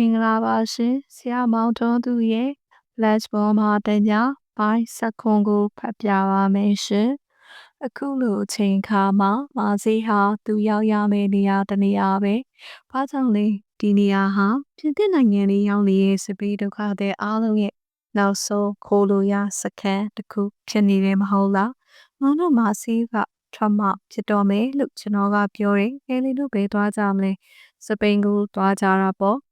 မင်္ဂလာပါရှင်ဆရာမောင်တော်သူရဲ့ Flash ပေါ်မှာတင်ပြပိုင်းစက်ခွန်ကိုဖတ်ပြပါမယ်ရှင်အခုလိုအချိန်ခါမှာမာစီဟာသူရောက်ရမယ့်နေရာတနေရာပဲ။ဘာကြောင့်လဲဒီနေရာဟာပြည်သစ်နိုင်ငံလေးရောက်နေတဲ့စပီးဒုက္ခတဲ့အားလုံးရဲ့နောက်ဆုံးခိုးလို့ရစခန်းတစ်ခုဖြစ်နေတယ်မဟုတ်လား။မောင်တို့မာစီကထမဖြစ်တော့မယ်လို့ကျွန်တော်ကပြောတယ်။အဲလေးတို့ပဲသွားကြမလဲ။စပိန်ကိုသွားကြတာပေါ့။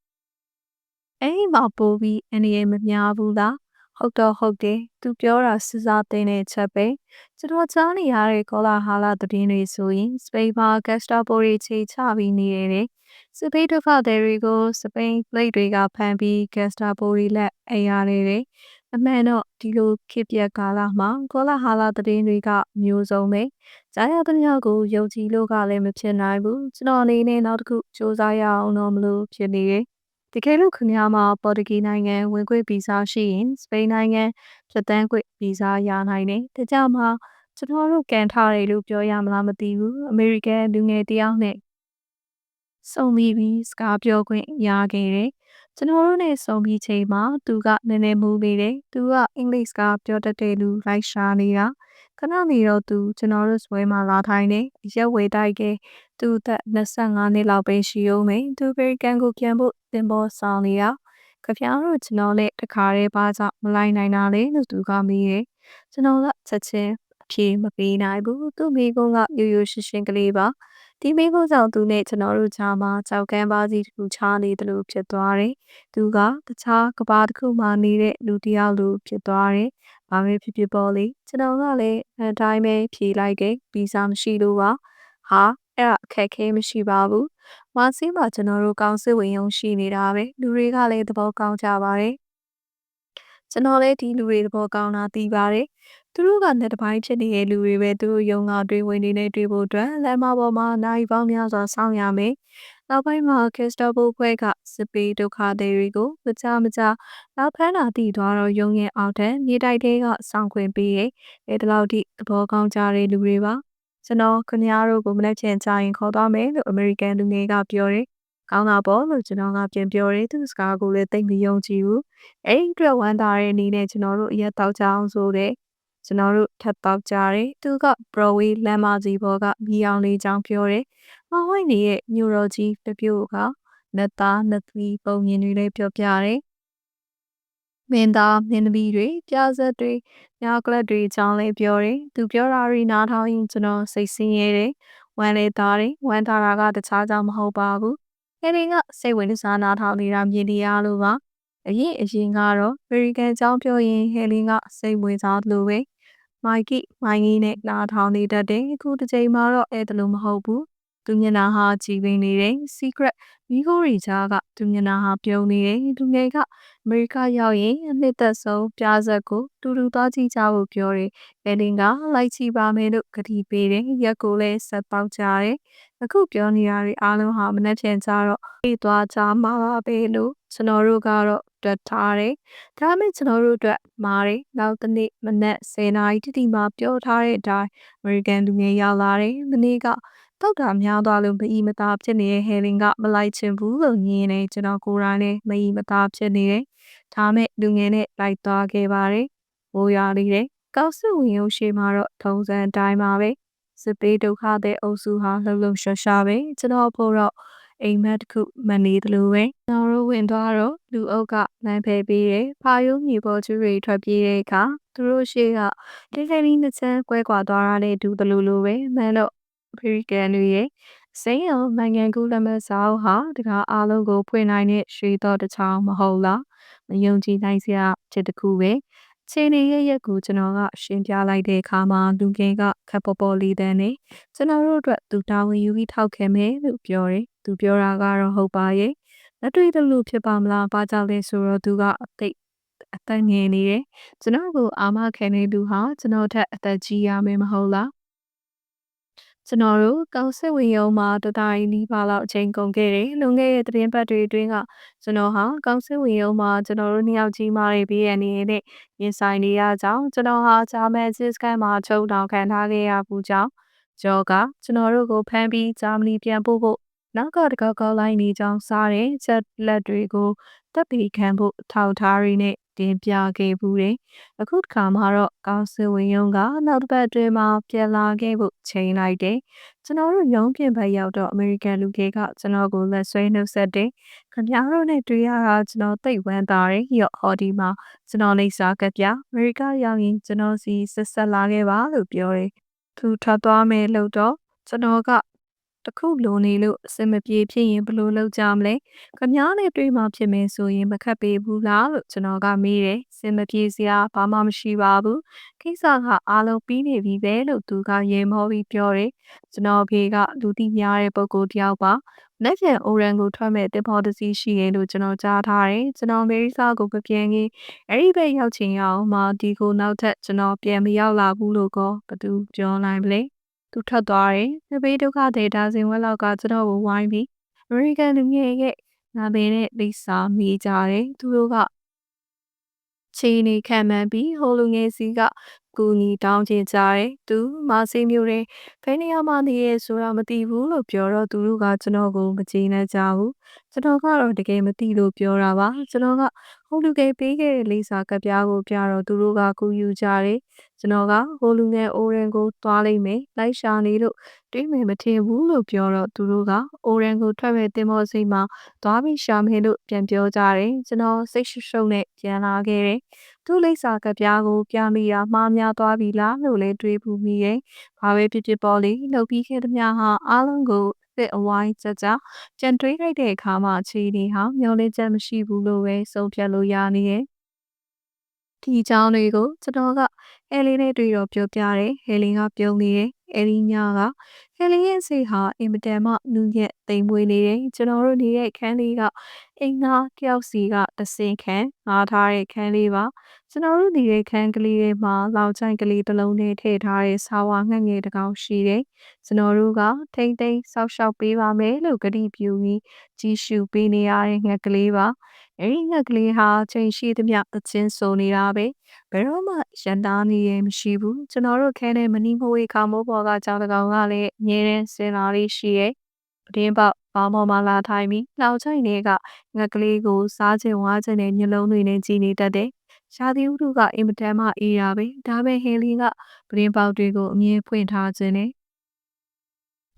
အဲ့ဒီမှာပို့ပြီးအနေရမများဘူးလား။ဟုတ်တော့ဟုတ်တယ်။သူပြောတာစစားသိတဲ့ချက်ပဲ။ကျွန်တော်ကြားနေရတဲ့ကောလာဟာလာသတင်းတွေဆိုရင်စပိန်မှာဂက်စတာပိုတွေခြေချပြီးနေရတယ်။စပိန်ဒုက္ခသည်တွေကိုစပိန်ပလိတ်တွေကဖမ်းပြီးဂက်စတာပိုတွေလက်အရာတွေ။အမှန်တော့ဒီလိုခေတ်ပြက်ကာလမှာကောလာဟာလာသတင်းတွေကမျိုးစုံပဲ။ကြားရတဲ့ညကိုယုံကြည်လို့ကလည်းမဖြစ်နိုင်ဘူး။ကျွန်တော်အနေနဲ့နောက်တစ်ခုစူးစမ်းရအောင်တော့မလို့ဖြစ်နေတယ်။ တကယ်လို့ခင်ဗျားမှာပေါ်တူဂီနိုင်ငံဝင်ခွင့်ဗီဇာရှိရင်စပိန်နိုင်ငံဖြတ်တန်းခွင့်ဗီဇာရနိုင်တယ်။ဒါကြောင့်မှကျွန်တော်တို့ကန်ထားတယ်လို့ပြောရမလားမသိဘူး။အမေရိကန်လူငယ်တယောက်နဲ့စုံပြီးပြီးစကားပြောခွင့်ရခဲ့တယ်။ကျွန်တော်တို့နဲ့စုံပြီးချိန်မှာသူကနည်းနည်းမူးနေတယ်။သူကအင်္ဂလိပ်စကားပြောတတ်တဲ့လူလိုက်ရှာနေတာ။ခဏနေတော့သူကျွန်တော်တို့ဆွဲမှာလာထိုင်နေရက်ဝေတိုက်က သူ့သက်25နှစ်လောက်ပဲရှိဦးမယ်။သူအမေရိကန်ကိုပြန်ဖို့သင်ပေါ်ဆောင်နေတာ။ခဖျားတို့ကျွန်တော်နဲ့တခါတည်းပါကြောင့်မလိုက်နိုင်တာလေလို့သူကမေးတယ်။ကျွန်တော်ကချက်ချင်းအဖြေမပေးနိုင်ဘူး။သူ့မိကုန်းကရိုးရိုးရှင်းရှင်းကလေးပါ။ဒီမိဖို့ကြောင့်သူနဲ့ကျွန်တော်တို့ကြားမှာကြောက်ကမ်းပါးစီတစ်ခုချားနေတယ်လို့ဖြစ်သွားတယ်။သူကတခြားကဘာတစ်ခုမှနေတဲ့လူတစ်ယောက်လိုဖြစ်သွားတယ်။ဘာပဲဖြစ်ဖြစ်ပေါ့လေကျွန်တော်ကလည်းအတိုင်းပဲဖြေလိုက်ခဲ့ပြီးစားမရှိလို့ပါ။ဟာ အဲ့ဒါအခက်ခဲမရှိပါဘူး။မဆီးမှာကျွန်တော်တို့ကောင်းစစ်ဝင်ရုံရှိနေတာပဲလူတွေကလည်းသဘောကောင်းကြပါတယ်။ကျွန်တော်လည်းဒီလူတွေသဘောကောင်းတာသိပါတယ်သူတို့ကနှစ်တစ်ပိုင်းဖြစ်နေတဲ့လူတွေပဲသူတို့ရုံကတွေးဝင်နေနေတွေ့ဖို့အတွက်လမ်းမပေါ်မှာနိုင်ပေါင်းများစွာစောင့်ရမယ်။နောက်ပိုင်းမှာကက်စတာဘိုခွဲကစစ်ပေးဒုက္ခသည်တွေကိုမကြမကြနောက်ဖမ်းတာတည်သွားတော့ရုံရဲ့အောက်ထပ်မြေတိုက်တဲကစောင့်ခွင့်ပေးရဲ့အဲဒီလောက်ထိသဘောကောင်းကြတဲ့လူတွေပါ။ ကျွန်တော်ခင်ဗျားတို့ကိုမနေ့ချင်းကြာရင်ခေါ်သွားမယ်လို့အမေရိကန်လူငယ်ကပြောတယ်။ကောင်းတာပေါ့လို့ကျွန်တော်ကပြန်ပြောတယ်သူစကားကိုလည်းသိမယုံကြည်ဘူး။အဲ့ဒီအတွက်ဝမ်းသာတဲ့အနေနဲ့ကျွန်တော်တို့အရက်တောက်ကြအောင်ဆိုတဲ့ကျွန်တော်တို့ထပ်ပေါက်ကြတယ်။သူက Broadway လမ်းမကြီးပေါ်ကမီးအောင်လေးကြောင်းပြောတယ်။မဝိုင်းနေရဲ့ညိုတော်ကြီးတပြို့ကနတ်သားနတ်သမီးပုံမြင်တွေလည်းပြောပြတယ်။ မင်းသားမင်းသမီးတွေပြဆက်တွေညာကလပ်တွေအကြောင်းလည်းပြောတယ်။သူပြောတာတွေနားထောင်ရင်ကျွန်တော်စိတ်ဆင်းရဲတယ်။ဝမ်းလေသားတယ်။ဝမ်းထားတာကတခြားကြောင့်မဟုတ်ပါဘူး။အဲဒီကစိတ်ဝင်စားနားထောင်နေတာမြင်နေရလို့ပါ။အရင်အရင်ကတော့အမေရိကန်အကြောင်းပြောရင်ဟယ်လင်ကစိတ်ဝင်စားလို့ပဲမိုက်ကီမိုင်းကြီးနဲ့နားထောင်နေတတ်တယ်အခုတစ်ချိန်မှာတော့အဲ့ဒါလိုမဟုတ်ဘူးသူမျက်နှာဟာကြည်ပင်နေတယ် secret မိခိုးရီချာကသူမျက်နှာဟာပြုံးနေတယ်သူငယ်က အမေရိကရောက်ရင်အနှစ်သက်ဆုံးပြားဆက်ကိုတူတူသွားကြည့်ကြဖို့ပြောတယ်ဘယ်လင်ကလိုက်ကြည့်ပါမယ်လို့ကတိပေးတယ်ရက်ကိုလည်းဆက်ပေါက်ကြတယ်အခုပြောနေရတဲ့အားလုံးဟာမနှက်ဖြန်ကြတော့ပြေးသွားကြမှာပါပဲလို့ကျွန်တော်တို့ကတော့တွက်ထားတယ်။ဒါပေမဲ့ကျွန်တော်တို့အတွက်မာတယ်။နောက်တစ်နေ့မနက်10နာရီတိတိမှပြောထားတဲ့အတိုင်းအမေရိကန်လူငယ်ရောက်လာတယ်။မနေ့က တောက်တာများသွားလို့မအီမသားဖြစ်နေတဲ့ဟယ်လင်ကမလိုက်ချင်ဘူးလို့ညင်းနေကျွန်တော်ကိုယ်တိုင်လည်းမအီမသားဖြစ်နေတယ်။ဒါမဲ့လူငယ်နဲ့လိုက်သွားခဲ့ပါတယ်။ဘိုးရလေးတယ်။ကောက်စုဝင်ရုံရှိမှာတော့ထုံစံတိုင်းပါပဲ။စစ်ပေးဒုက္ခတဲ့အုပ်စုဟာလှုပ်လှုပ်ရှားရှားပဲကျွန်တော်ဖို့တော့အိမ်မက်တစ်ခုမနေသလိုပဲကျွန်တော်တို့ဝင်သွားတော့လူအုပ်ကလမ်းဖယ်ပေးတယ်။ဖာယုံမြေပေါ်ကျူတွေထွက်ပြေးတဲ့အခါသူတို့ရှေ့ကတိတ်တိတ်လေးနှစ်ချမ်းကွဲကွာသွားတာနဲ့ဒူသလိုလိုပဲမှန်တော့ အမေရိကန်တွေရဲ့စိန်အောင်နိုင်ငံကူးလက်မှတ်စာအုပ်ဟာတကားအားလုံးကိုဖွင့်နိုင်တဲ့ရွှေတော်တစ်ချောင်းမဟုတ်လားမယုံကြည်နိုင်စရာဖြစ်တစ်ခုပဲခြေနေရရက်ကိုကျွန်တော်ကရှင်းပြလိုက်တဲ့အခါမှာလူငယ်ကခပ်ပေါ်ပေါ်လေးတန်းနေကျွန်တော်တို့အတွက်သူတာဝန်ယူပြီးထောက်ခံမယ်လို့ပြောတယ်သူပြောတာကတော့ဟုတ်ပါရဲ့လက်တွေ့တလို့ဖြစ်ပါမလားဘာကြောင့်လဲဆိုတော့သူကအသိအသက်ငယ်နေတယ်ကျွန်တော်ကိုအာမခံနေသူဟာကျွန်တော်ထက်အသက်ကြီးရမယ်မဟုတ်လား ကျွန်တော်တို့ကောင်စစ်ဝင်ရုံမှာတတိုင်းနီးပါးလောက်အချိန်ကုန်ခဲ့တယ်။လွန်ခဲ့တဲ့သတင်းပတ်တွေအတွင်းကကျွန်တော်ဟာကောင်စစ်ဝင်ရုံမှာကျွန်တော်တို့နှစ်ယောက်ကြီးမားတွေပြီးရနေတဲ့ရင်ဆိုင်နေရကြောင်းကျွန်တော်ဟာဂျာမန်စစ်စကန်မှာချုပ်တောင်ခံထားခဲ့ရဘူးကြောင်းဂျော်ကကျွန်တော်တို့ကိုဖမ်းပြီးဂျာမနီပြန်ပို့ဖို့နောက်ကတကောက်ကောက်လိုက်နေကြောင်းစားတဲ့ချက်လက်တွေကိုတပ်ပီခံဖို့ထောက်ထားရင်းနဲ့ တင်ပြခဲ့ဘူးတယ်။အခုတစ်ခါမှာတော့ကောင်းစင်ဝင်ယုံကနောက်တစ်ပတ်အတွင်းမှာပြန်လာခဲ့ဖို့ချိန်လိုက်တယ်။ကျွန်တော်တို့ရုံးပြင်ဘက်ရောက်တော့အမေရိကန်လူကြီးကကျွန်တော်ကိုလက်ဆွဲနှုတ်ဆက်တယ်။ခင်ဗျားတို့နဲ့တွေ့ရတာကျွန်တော်သိဝမ်းသာတယ်။ရော့ဟော်ဒီမှာကျွန်တော်လိပ်စာကပြအမေရိကရောက်ရင်ကျွန်တော်စီဆက်ဆက်လာခဲ့ပါလို့ပြောတယ်။သူထွက်သွားမယ်လို့တော့ကျွန်တော်က တခုလိုနေလို့အစင်မပြေဖြစ်ရင်ဘယ်လိုလုပ်ကြမလဲခမားနဲ့တွေ့မှဖြစ်မယ်ဆိုရင်မခက်ပေဘူးလားလို့ကျွန်တော်ကမေးတယ်စင်မပြေစရာဘာမှမရှိပါဘူးကိစ္စကအားလုံးပြီးနေပြီပဲလို့သူကရေမောပြီးပြောတယ်ကျွန်တော်ဖေကလူသိများတဲ့ပုံကိုတယောက်ပါလက်ဖြန်အိုရန်ကိုထွက်မဲ့တင်ပေါ်တစီရှိရင်လို့ကျွန်တော်ကြားထားတယ်ကျွန်တော်မေရီစာကိုမပြန်ခင်အဲ့ဒီဘက်ရောက်ချင်ရအောင်မဒီကိုနောက်ထပ်ကျွန်တော်ပြန်မရောက်လာဘူးလို့ကောဘသူပြောနိုင်မလဲ သူထွက်သွားတယ်။နှစ်ပေးဒုက္ခဒေတာစင်ဝက်လောက်ကကျွန်တော်ကိုဝိုင်းပြီးအမေရိကန်လူငယ်ရဲ့နာမည်နဲ့လိစာမိကြတယ်။သူတို့ကချီနေခံမှန်းပြီးဟိုလူငယ်စီကကူညီတောင်းချင်ကြတယ်။သူမဆေးမျိုးတွေဖဲနေရမှနေရဲဆိုတာမသိဘူးလို့ပြောတော့သူတို့ကကျွန်တော်ကိုမကျေနပ်ကြဘူး။ကျွန်တော်ကတော့တကယ်မသိလို့ပြောတာပါ။ကျွန်တော်ကဟိုလူငယ်ပေးခဲ့တဲ့လိစာကပြားကိုပြတော့သူတို့ကကူယူကြတယ်။ ကျွန်တော်ကဟိုလူငယ်အိုရန်ကိုသွားလိုက်မယ်။လိုက်ရှာနေလို့တွေးမယ်မထင်ဘူးလို့ပြောတော့သူတို့ကအိုရန်ကိုထွက်မဲ့တင်မောစိတ်မှာသွားပြီးရှာမယ်လို့ပြန်ပြောကြတယ်။ကျွန်တော်စိတ်ရှုပ်ရှုပ်နဲ့ပြန်လာခဲ့တယ်။သူ့လိပ်စာကပြားကိုပြမိတာမှားများသွားပြီလားလို့လည်းတွေးပူမိတယ်။ဘာပဲဖြစ်ဖြစ်ပေါ့လေလှုပ်ပြီးခဲ့သမျှဟာအားလုံးကိုစစ်အဝိုင်းကြကြကြံတွေးလိုက်တဲ့အခါမှာခြေနေဟာမျောလင်းချက်မရှိဘူးလို့ပဲဆုံးဖြတ်လို့ရနေရဲ့။ဒီအကြောင်းတွေကိုကျွန်တော်က ဟဲလီနဲ့တွေ့တော့ပြောပြတယ်။ဟဲလီကပြုံးနေတယ်။အဲဒီညကဟဲလီရဲ့စိတ်ဟာအင်မတန်မှနူးညံ့သိမ်မွေးနေတယ်။ကျွန်တော်တို့နေတဲ့ခန်းလေးကအင်္ဂါတယောက်စီကတစင်ခန်းငားထားတဲ့ခန်းလေးပါ။ကျွန်တော်တို့နေတဲ့ခန်းကလေးထဲမှာလောက်ချိုင်ကလေးတစ်လုံးနဲ့ထည့်ထားတဲ့ဆာဝါငှက်ငယ်တစ်ကောင်ရှိတယ်။ကျွန်တော်တို့ကထိမ့်သိမ်းဆောက်ရှောက်ပေးပါမယ်လို့ကတိပြုပြီးကြီးရှုပေးနေရတဲ့ငှက်ကလေးပါ။ အဲဒီငှက်ကလေးဟာချိန်ရှိသမျှအချင်းဆိုနေတာပဲ။ဘယ်တော့မှရန်တားနေရမရှိဘူး။ကျွန်တော်တို့ခဲတဲ့မနီမဝေခါမိုးပေါ်ကကြောင်တကောင်ကလည်းအငြင်းတဲ့စင်လာလေးရှိရဲ့။ပတင်းပေါက်ပေါင်းပေါ်မှာလာထိုင်ပြီးနောက်ချိုင်တွေကငှက်ကလေးကိုစားချင်ဝါချင်တဲ့ညလုံးတွေနဲ့ကြည်နေတတ်တယ်။ရှာသီဥတုကအင်မတန်မှအေးရပဲ။ဒါပေမဲ့ဟယ်လီကပတင်းပေါက်တွေကိုအမြင်ဖွင့်ထားခြင်းနဲ့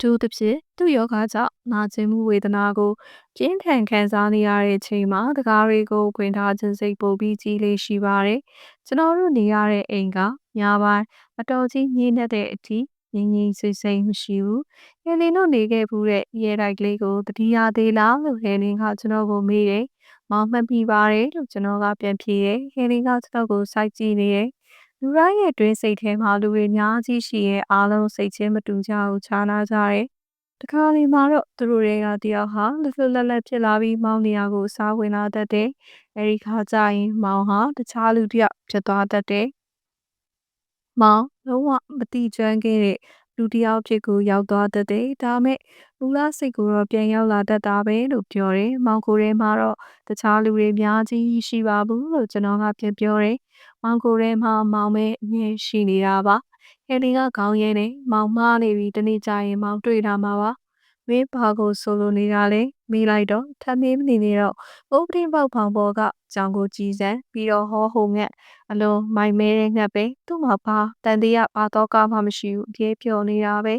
သူတစ်ဖြစ်သူ့ယောဂကြောင့်နာကျင်မှုဝေဒနာကိုပြင်းထန်ခံစားနေရတဲ့အချိန်မှာတကားတွေကိုခွင်ထားခြင်းစိတ်ပိုပြီးကြီးလေးရှိပါတယ်။ကျွန်တော်တို့နေရတဲ့အိမ်ကညပိုင်းအတော်ကြီးညင်းတဲ့အထိငြိမ်ငြိမ်ဆိတ်ဆိတ်မရှိဘူး။ဟယ်လင်တို့နေခဲ့ဘူးတဲ့ရဲတိုက်ကလေးကိုတတိယသေးလားလို့ဟယ်လင်ကကျွန်တော်ကိုမေးတယ်။မောင်မှတ်မိပါတယ်လို့ကျွန်တော်ကပြန်ဖြေတယ်။ဟယ်လင်ကကျွန်တော်ကိုစိုက်ကြည့်နေတယ်။ လူတိုင်းရဲ့တွင်းစိတ်ထဲမှာလူတွေအများကြီးရှိရဲ့အားလုံးစိတ်ချင်းမတူကြဘူးခြားနာကြတယ်။တခါလေမှာတော့သူတို့တွေကတယောက်ဟာလှလှလက်လက်ဖြစ်လာပြီးမောင်နေရာကိုစားဝင်လာတတ်တယ်။အဲဒီခါကျရင်မောင်ဟာတခြားလူတစ်ယောက်ဖြစ်သွားတတ်တယ်။မောင်လုံးဝမတိကျွမ်းခဲ့တဲ့လူတစ်ယောက်ဖြစ်ကိုရောက်သွားတတ်တယ်။ဒါမဲ့မူလစိတ်ကိုတော့ပြန်ရောက်လာတတ်တာပဲလို့ပြောတယ်။မောင်ကိုယ်ထဲမှာတော့တခြားလူတွေအများကြီးရှိပါဘူးလို့ကျွန်တော်ကပြန်ပြောတယ်။ မောင်ကိုယ်ထဲမှာမောင်ပဲအမြင်ရှိနေတာပါ။ဟယ်လီကခေါင်းရဲနေမောင်မှားနေပြီတနေ့ကျရင်မောင်တွေ့တာမှာပါ။မင်းဘာကိုဆိုလိုနေတာလဲမေးလိုက်တော့ထပ်မင်းနေနေတော့ဥပဒင်းပေါက်ဖောင်ပေါ်ကကြောင်ကိုကြည်စမ်းပြီးတော့ဟောဟိုငက်အလုံးမိုင်မဲတဲ့ငက်ပဲသူ့မှာဘာတန်တရားဘာတော့ကမှမရှိဘူးအပြေပြောနေတာပဲ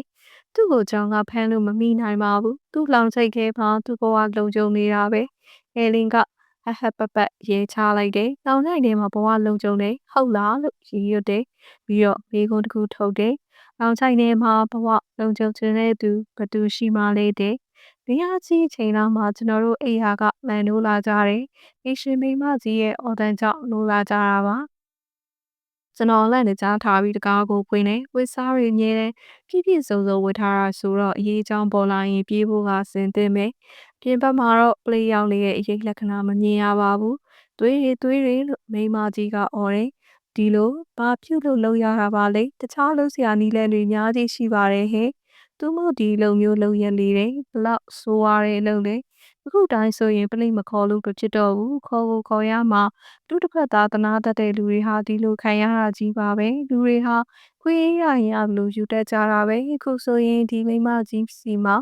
သူ့ကိုကြောင်ကဖမ်းလို့မမိနိုင်ပါဘူးသူ့လောင်ချိတ်ခဲမှာသူ့ဘဝလုံခြုံနေတာပဲဟယ်လင်က ဟဟပပရဲချလိုက်တယ်။တောင်နိုင်ထဲမှာဘဝလုံခြုံတယ်ဟုတ်လားလို့ရည်ရွတ်တယ်။ပြီးတော့မိကုန်းတစ်ခုထုတ်တယ်။တောင်ချိုင်ထဲမှာဘဝလုံခြုံတဲ့သူဘသူရှိမှလဲတဲ့။နေရာကြီးချိန်လောက်မှာကျွန်တော်တို့အိယာကလန်နိုးလာကြတယ်။အရှင်မိမကြီးရဲ့အော်တန်ကြောင့်နိုးလာကြတာပါ။ ကျွန်တော်လက်နဲ့ကြားထားပြီးတကားကိုဖွင့်နေဝစ်စားရမြဲတယ်ပြည့်ပြည့်စုံစုံဝတ်ထားတာဆိုတော့အရေးချောင်းပေါ်လာရင်ပြေးဖို့ကစင်သင့်မယ်ပြင်ပမှာတော့ပလေးရောက်နေတဲ့အရေးလက္ခဏာမမြင်ရပါဘူးသွေးတွေသွေးတွေလို့မိမကြီးကအော်တယ်ဒီလိုဘာပြုတ်လို့လုံရတာပါလဲတခြားလို့ဆရာနီးလဲတွေအများကြီးရှိပါတယ်ဟဲ့သူမို့ဒီလုံမျိုးလုံရလေးတွေဘလောက်ဆိုးရတဲ့လုံလေ အခုတိုင်းဆိုရင်ပလိမခေါ်လို့မဖြစ်တော့ဘူးခေါ်ကိုခေါ်ရမှာသူတစ်ဖက်သားတနာတတ်တဲ့လူတွေဟာဒီလိုခံရတာကြီးပါပဲလူတွေဟာခွေးရရင်အလိုယူတတ်ကြတာပဲအခုဆိုရင်ဒီမိမကြီးစီမှာ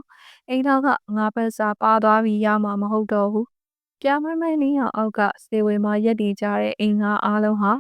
အိမ်တော်ကငါးပတ်စာပါသွားပြီးရမှာမဟုတ်တော့ဘူးပြမမင်းနေအောင်အောက်ကစေဝေမှာရက်တည်ကြတဲ့အိမ်ငါအားလုံးဟာ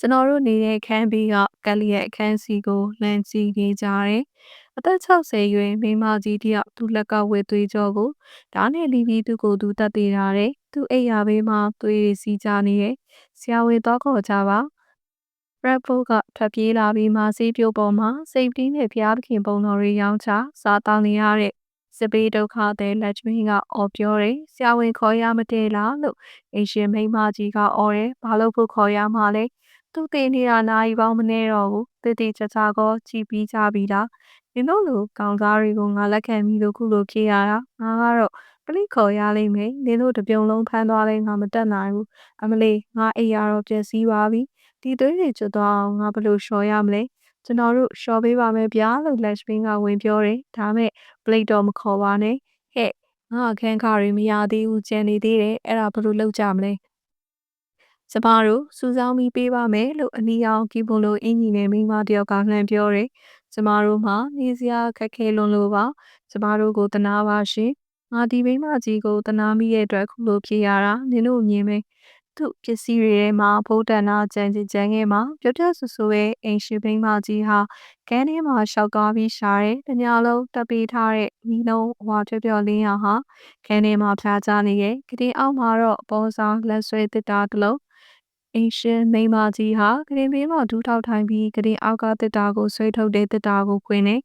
ကျွန်တော်တို့နေတဲ့ခန်းဘေးကကလျက်အခန်းစီကိုလမ်းကြည့်နေကြတယ်။အသက်60ရွယ်မိန်းမကြီးတယောက်သူ့လက်ကဝဲသွေးကြောကိုဓာတ်နဲ့လီပြီးသူ့ကိုယ်သူတက်သေးတာတဲ့။သူ့အိမ်ယာဘေးမှာသွေးတွေစီးကြနေရဲ့။ဆရာဝန်တော့ခေါ်ကြပါ။ Bradford ကထွက်ပြေးလာပြီးမာစီးပြိုပေါ်မှာစိတ်ပြီးနဲ့ဖျားသခင်ပုံတော်တွေရောင်းချစားတောင်းနေရတဲ့စပေးဒုက္ခတဲ့လက်ချမင်းကအော်ပြောတယ်ဆရာဝန်ခေါ်ရမတည့်လားလို့အရှင်မိန်းမကြီးကအော်တယ်ဘာလို့ဖို့ခေါ်ရမှာလဲ သူတည်နေတာနိုင်ပေါင်းမနေတော့ဘူးတည်တည်ချာချာကော ကြည်ပြီးကြပြီလား နင်တို့လို ကောင်သားတွေကို ငါလက်ခံပြီးလို့ ခုလိုဖြေရတာ ငါကတော့ ပလိခေါ်ရလိမ့်မယ် နင်တို့တပြုံလုံး ဖမ်းသွားလဲ ငါမတက်နိုင်ဘူး အမလေး ငါအိယာတော့ပြည့်စည်ပါပြီ ဒီသွေးတွေကျွတ်သွားအောင် ငါဘယ်လိုလျှော်ရမလဲ ကျွန်တော်တို့ရှော်ပေးပါမယ်ဗျာလို့လက်စပင်းကဝင်ပြောတယ် ဒါမဲ့ ပလိတော့ မခေါ်ပါနဲ့ ဟဲ့ ငါအခန်းခါတွေ မရသေးဘူးကြံနေသေးတယ် အဲ့ဒါ ဘယ်လိုလုပ်ကြမလဲ ကျမတို့စူဆောင်းပြီးပေးပါမယ်လို့အနီအောင်ကီဘွန်လိုအင်ကြီးနဲ့မိန်းမတယောက်ကလှမ်းပြောတယ်။ကျမတို့မှနေစရာခက်ခဲလွန်းလို့ပါ။ကျမတို့ကိုတနာပါရှင်။ငါဒီမိန်းမကြီးကိုတနာမိရဲ့အတွက်ခုလိုဖြေရတာနင်တို့မြင်မယ်။သူ့ပစ္စည်းတွေထဲမှာဘိုးတန်နာကြံကြံငယ်မှာပြပြဆူဆူရဲ့အိမ်ရှိမိန်းမကြီးဟာကန်းထဲမှာရှောက်ကားပြီးရှာတယ်။တညာလုံးတပ်ပေးထားတဲ့မိလုံးဟွာပြောပြောလင်းရဟာကန်းထဲမှာဖြားချနေရဲ့ကတိအောက်မှာတော့ပေါ်ဆောင်လက်ဆွဲတစ်တာတစ်လုံး အိမ်ရှင်မိန်းမကြီးဟာကရင်ဘေးမှာဒူးထောက်ထိုင်ပြီးကရင်အောက်ကတစ်တာကိုဆွဲထုတ်တဲ့တစ်တာကိုခွင်းနေ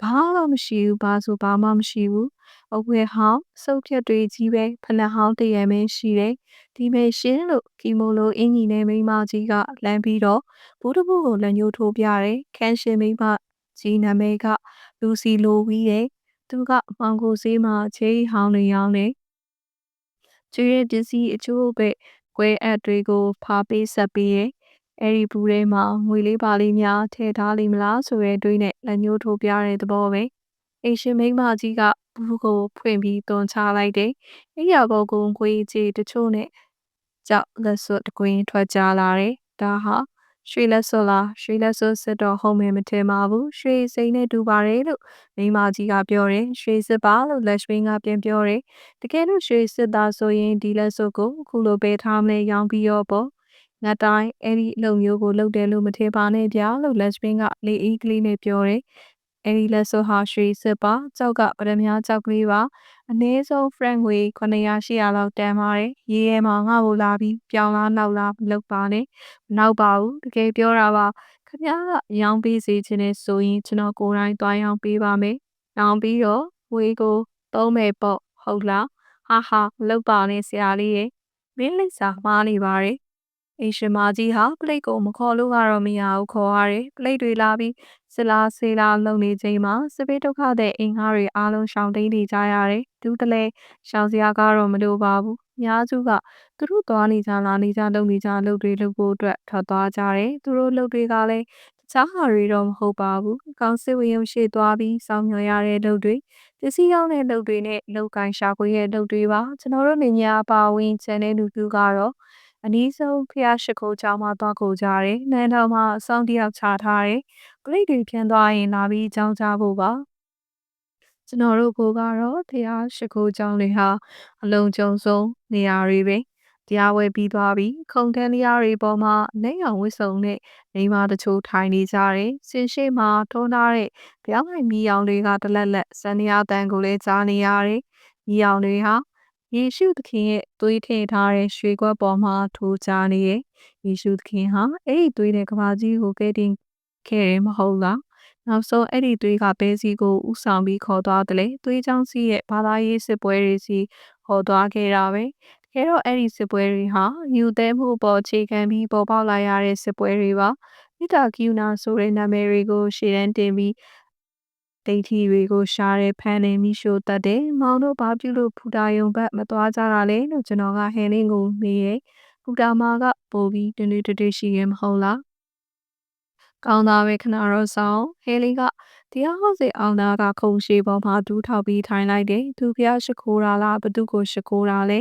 ဘာမှမရှိဘူးဘာဆိုဘာမှမရှိဘူးအဝဲဟောင်းစုပ်ဖြတ်တွေကြီးပဲဖနက်ဟောင်းတရံမင်းရှိတယ်ဒီမေရှင်လို့ကီမိုလိုအင်ကြီးနဲ့မိန်းမကြီးကလမ်းပြီးတော့ဘူးတဘူးကိုလက်ညှိုးထိုးပြတယ်ခန်းရှင်မိန်းမကြီးနာမည်ကလူစီလိုဝီးတယ်သူကမောင်ကိုစေးမှာချေးဟောင်းနေရောင်းနေကျွေးရဲ့ပစ္စည်းအချို့ပဲ ကွဲအပ်တွေကိုဖာပေးဆက်ပေးရဲ့အဲ့ဒီဘူးထဲမှာငွေလေးပါလေးများထည့်ထားလိမ့်မလားဆိုရဲတွေးနဲ့လက်ညှိုးထိုးပြတဲ့သဘောပဲအိရှင်မိန်းမကြီးကဘူးကိုဖွင့်ပြီးတွန်ချလိုက်တယ်အဲ့ရဘောကိုငွေကြီးတချို့နဲ့ကြောက်လက်စွပ်တကွင်းထွက်ကြလာတယ်ဒါဟာ ရွှေလက်စွပ်လားရွှေလက်စွပ်စစ်တော့ဟုတ်မယ်မထင်ပါဘူးရွှေစိမ်းနဲ့တူပါတယ်လို့မိမကြီးကပြောတယ်ရွှေစစ်ပါလို့လက်ရွှေကပြန်ပြောတယ်တကယ်လို့ရွှေစစ်သားဆိုရင်ဒီလက်စွပ်ကိုအခုလိုပဲထားမလဲရောင်းပြီးတော့ပေါ့ငါတိုင်းအဲ့ဒီအလုပ်မျိုးကိုလုပ်တယ်လို့မထင်ပါနဲ့ဗျာလို့လက်ရွှေကလေအီးကလေးနဲ့ပြောတယ်အဲ့ဒီလက်စွပ်ဟာရွှေစစ်ပါကြောက်ကပရမများကြောက်ကလေးပါ အနည်းဆုံး franc ငွေ900 800လောက်တန်ပါတယ်ရေးရဲမှာငါ့ကိုလာပြီးပြောင်းလားနောက်လားမလုပ်ပါနဲ့မနောက်ပါဘူးတကယ်ပြောတာပါခင်ဗျားကရောင်းပေးစေချင်တဲ့ဆိုရင်ကျွန်တော်ကိုယ်တိုင်တွားရောင်းပေးပါမယ်ရောင်းပြီးတော့ဝေးကိုသုံးမယ်ပေါ့ဟုတ်လားဟာဟာမလုပ်ပါနဲ့ဆရာလေးရဲ့မင်းလိပ်စာမှားနေပါတယ် အိရှင်မကြီးဟာပလိတ်ကိုမခေါ်လို့ကတော့မရဘူးခေါ်ရတယ်ပလိတ်တွေလာပြီးစလာဆေးလာလုံနေချိန်မှာစပေးဒုက္ခတဲ့အင်္ဂါတွေအားလုံးရှောင်တိန်နေကြရတယ်ဒူးတလဲရှောင်စရာကတော့မလိုပါဘူးအများစုကသူတို့သွားနေကြလာနေကြလုပ်နေကြလုပ်တွေလုပ်ဖို့အတွက်ထွက်သွားကြတယ်သူတို့လုပ်တွေကလည်းတခြားဟာတွေတော့မဟုတ်ပါဘူးကောင်းစစ်ဝင်ရုံရှိသွားပြီးစောင့်မျှော်ရတဲ့လုပ်တွေပစ္စည်းရောင်းတဲ့လုပ်တွေနဲ့လောက်ကင်ရှာခွေရဲ့လုပ်တွေပါကျွန်တော်တို့နေညာပါဝင် channel လူသူကတော့ အနည်းဆုံးဖျားရှိခိုးကြောင်းမှာသွားကိုကြတယ်။နန်းတော်မှာအဆောင်တယောက်ချထားတယ်။ပလိတ်တွေဖြန်းသွားရင်လာပြီးကြောင်းကြဖို့ပါ။ကျွန်တော်တို့ကိုကတော့ဖျားရှိခိုးကြောင်းတွေဟာအလုံးကျုံဆုံးနေရာတွေပဲ။တရားဝဲပြီးသွားပြီးခုံတန်းတရားတွေပေါ်မှာနေအောင်ဝစ်စုံနဲ့နေမတချို့ထိုင်နေကြတယ်။စင်ရှိမှာထုံးထားတဲ့ပြောင်းနိုင်မီအောင်တွေကတလက်လက်စံရတန်ကိုလည်းကြားနေရတယ်။မီအောင်တွေဟာ ယေရှုသခင်ရဲ့သွေးထည့်ထားတဲ့ရွှေကွက်ပေါ်မှာထိုးချနေရဲ့ယေရှုသခင်ဟာအဲ့ဒီသွေးတဲ့ကဘာကြီးကိုကဲတင်ခဲ့တယ်မဟုတ်လားနောက်ဆုံးအဲ့ဒီသွေးကဘဲစီကိုဥဆောင်ပြီးခေါ်သွားတယ်လေသွေးချောင်းစီရဲ့ဘာသာရေးစစ်ပွဲတွေစီခေါ်သွားခဲ့တာပဲခဲတော့အဲ့ဒီစစ်ပွဲတွေဟာယူသေးမှုပေါ်အခြေခံပြီးပေါ်ပေါက်လာရတဲ့စစ်ပွဲတွေပါမိတာကီယူနာဆိုတဲ့နာမည်တွေကိုရှေ့တန်းတင်ပြီး ဒိဋ္ဌိတွေကိုရှားတဲ့ဖန်နေမိရှို့တတ်တယ်။မောင်တို့ဘာပြုလို့ဖူတာယုံဘက်မသွားကြတာလဲလို့ကျွန်တော်ကဟန်လင်းကိုမေးရဲ့။ဖူတာမာကပို့ပြီးတနေ့တနေ့ရှိရင်မဟုတ်လား။ကောင်းသားပဲခဏတော့ဆောင်ဟဲလီကတရားဟောစဉ်အောင်နာကခုံရှိပေါ်မှာဒူးထောက်ပြီးထိုင်လိုက်တယ်သူဖျားရှိခိုးတာလားဘသူကိုရှိခိုးတာလဲ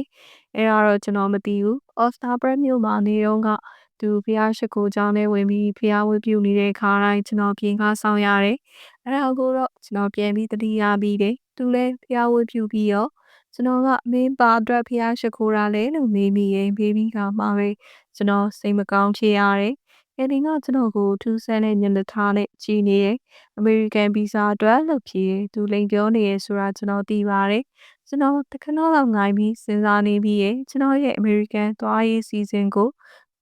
အဲ့ဒါတော့ကျွန်တော်မသိဘူးအော်စတာဘရက်မြို့မှာနေတော့ကသူဖျားရှိခိုးကြောင်းနဲ့ဝင်ပြီးဖျားဝတ်ပြုနေတဲ့ခါတိုင်းကျွန်တော်ပြင်ကားဆောင်ရတယ် အဲ့ဒါကိုတော့ကျွန်တော်ပြန်ပြီးတတိယပြီးတယ်သူလည်းဖျားဝတ်ပြုပြီးတော့ကျွန်တော်ကမင်းပါအတွက်ဖျားရှိခိုးတာလဲလို့မေးမိရင်ဘေဘီကမှာပဲကျွန်တော်စိတ်မကောင်းဖြစ်ရတယ်ကယ်လီကကျွန်တော်ကိုထူးဆန်းတဲ့ညနေသားနဲ့ကြည်နေရဲ့အမေရိကန်ဗီဇာအတွက်လုပ်ဖြစ်သူလိန်ပြောနေရဲဆိုတာကျွန်တော်သိပါတယ်ကျွန်တော်တခဏလောက်ငိုင်းပြီးစဉ်းစားနေပြီးရဲ့ကျွန်တော်ရဲ့အမေရိကန်သွားရေးစီစဉ်ကို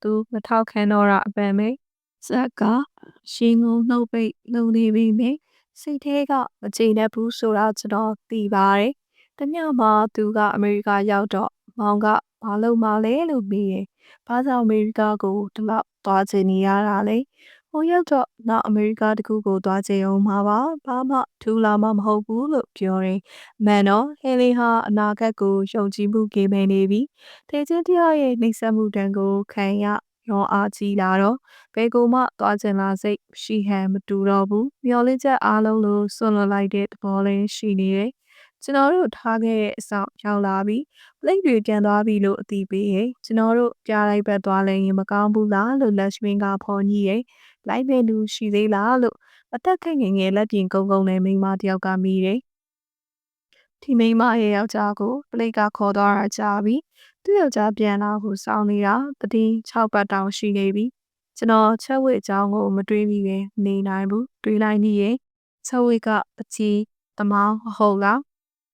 သူမထောက်ခံတော့တာအပန်ပဲဇက်ကရှင်ငုံနှုတ်ပိတ်လုံနေပြီမေ စိတ်ထဲကမကြည်တတ်ဘူးဆိုတာကျွန်တော်သိပါတယ်တညမှာသူကအမေရိကရောက်တော့မောင်ကဘာလုပ်မှလဲလို့မေးရင်ဘာကြောင့်အမေရိကကိုဒီလောက်သွားချင်နေရတာလဲဟိုရောက်တော့နောက်အမေရိကတကူကိုသွားချင်အောင်မှာပါဘာမှထူလာမှမဟုတ်ဘူးလို့ပြောတယ်မန်တော့ဟယ်လီဟာအနာဂတ်ကိုယုံကြည်မှုကေမိန်နေပြီတေချင်းတယောက်ရဲ့နှိမ့်ဆက်မှုတန်ကိုခံရ ရောအားကြီးလာတော့ဘယ်ကိုမှသွားချင်လာစိတ်ရှိဟန်မတူတော့ဘူးမျောလင့်ချက်အားလုံးလိုဆွန့်လွတ်လိုက်တဲ့သဘောလေးရှိနေတယ်ကျွန်တော်တို့ထားခဲ့တဲ့အဆောင်ရောက်လာပြီးပလိတ်တွေပြန်သွားပြီလို့အသိပေးရဲ့ကျွန်တော်တို့ကြားလိုက်ဘက်သွားလဲရင်မကောင်းဘူးလားလို့လက်ရှမင်းကဖော်ကြီးရဲ့လိုက်မဲ့လူရှိသေးလားလို့အသက်ခက်ငယ်ငယ်လက်ပြင်ကုန်းကုန်းနဲ့မိန်းမတယောက်ကမိတယ်ဒီမိန်းမရဲ့ယောက်ျားကိုပလိတ်ကခေါ်သွားတာကြားပြီး သူ့ယောက်ျားပြန်လာကိုစောင်းနေတာတတိ6ပတ်တောင်ရှိနေပြီကျွန်တော်ချက်ဝစ်အကြောင်းကိုမတွေးမိပဲနေနိုင်ဘူးတွေးလိုက်မိရဲ့ချက်ဝစ်ကပကြီးတမောင်းဟုတ်လား